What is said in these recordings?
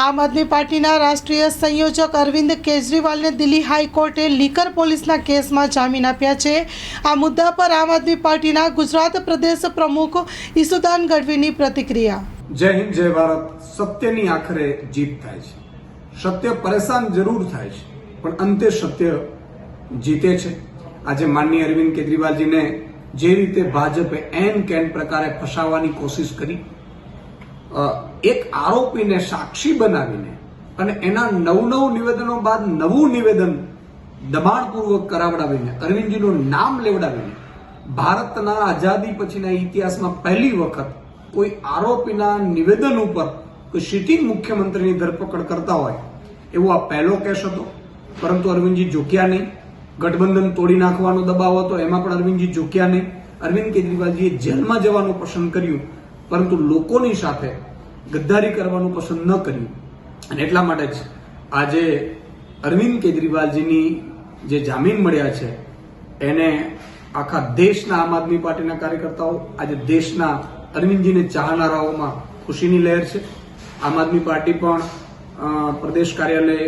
આમ આદમી પાર્ટીના રાષ્ટ્રીય સંયોજક અરવિંદ કેજરીવાલને દિલ્હી હાઈકોર્ટે લીકર પોલીસના કેસમાં જામીન આપ્યા છે. આ મુદ્દા પર આમ આદમી પાર્ટીના ગુજરાત પ્રદેશ પ્રમુખ ઈસુદાન ગઢવીની પ્રતિક્રિયા. જય હિન્દ, જય ભારત. સત્યની આખરે જીત થાય છે. સત્ય પરેશાન જરૂર થાય છે, પણ અંતે સત્ય જીતે છે. આજે માનનીય અરવિંદ કેજરીવાલજીને જે રીતે ભાજપે એન કેન પ્રકારે ફસાવવાની કોશિશ કરી એક આરોપીને સાક્ષી બનાવીને અને એના નવ નવ નિવેદનો બાદ નવું નિવેદન દબાણપૂર્વક કરાવડાવીને, અરવિંદજીનું નામ લેવડાવીને, ભારતના આઝાદી પછીના ઇતિહાસમાં પહેલી વખત કોઈ આરોપીના નિવેદન ઉપર કોઈ સિટિંગ મુખ્યમંત્રીની ધરપકડ કરતા હોય, એવો આ પહેલો કેસ હતો. પરંતુ અરવિંદજી ઝૂક્યા નહીં. ગઠબંધન તોડી નાખવાનો દબાવ હતો, એમાં પણ અરવિંદજી ઝૂક્યા નહીં. અરવિંદ કેજરીવાલજીએ જેલમાં જવાનું પસંદ કર્યું, પરંતુ લોકોની સાથે ગદ્દારી કરવાનું પસંદ ન કર્યું. અને એટલા માટે જ આજે અરવિંદ કેજરીવાલજીની જે જામીન મળ્યા છે, એને આખા દેશના આમ આદમી પાર્ટીના કાર્યકર્તાઓ આજે દેશના અરવિંદજીને ચાહનારાઓમાં ખુશીની લહેર છે. આમ આદમી પાર્ટી પણ પ્રદેશ કાર્યાલય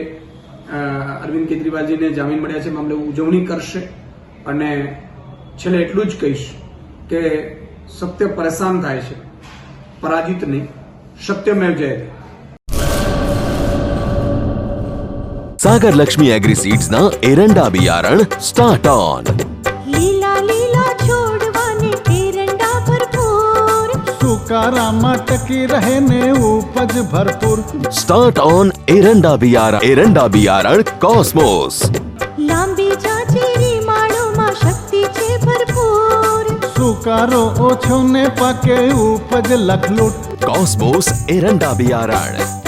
અરવિંદ કેજરીવાલજીને જામીન મળ્યા છે મામલે ઉજવણી કરશે. અને છેલ્લે એટલું જ કહીશ કે સત્ય પરેશાન થાય છે, પરાજિત નહીં. सत्यमेव जयते सागर लक्ष्मी एग्री सीड्स ना एरंडा बियारण स्टार्ट ऑन लीला लीला छोड़वाने एरंडा भरपूर। सुकारा मटकी रहने उपज भरपूर। स्टार्ट ऑन एरंडा बियारण एरंडा बियारण कॉस्मोस लंबी जाचेरी माणो मा शक्तीचे भरपूर। सुकारो ओछो ने पके उपज लखलूट। કોસ્બોસ એરંડા બિયારણ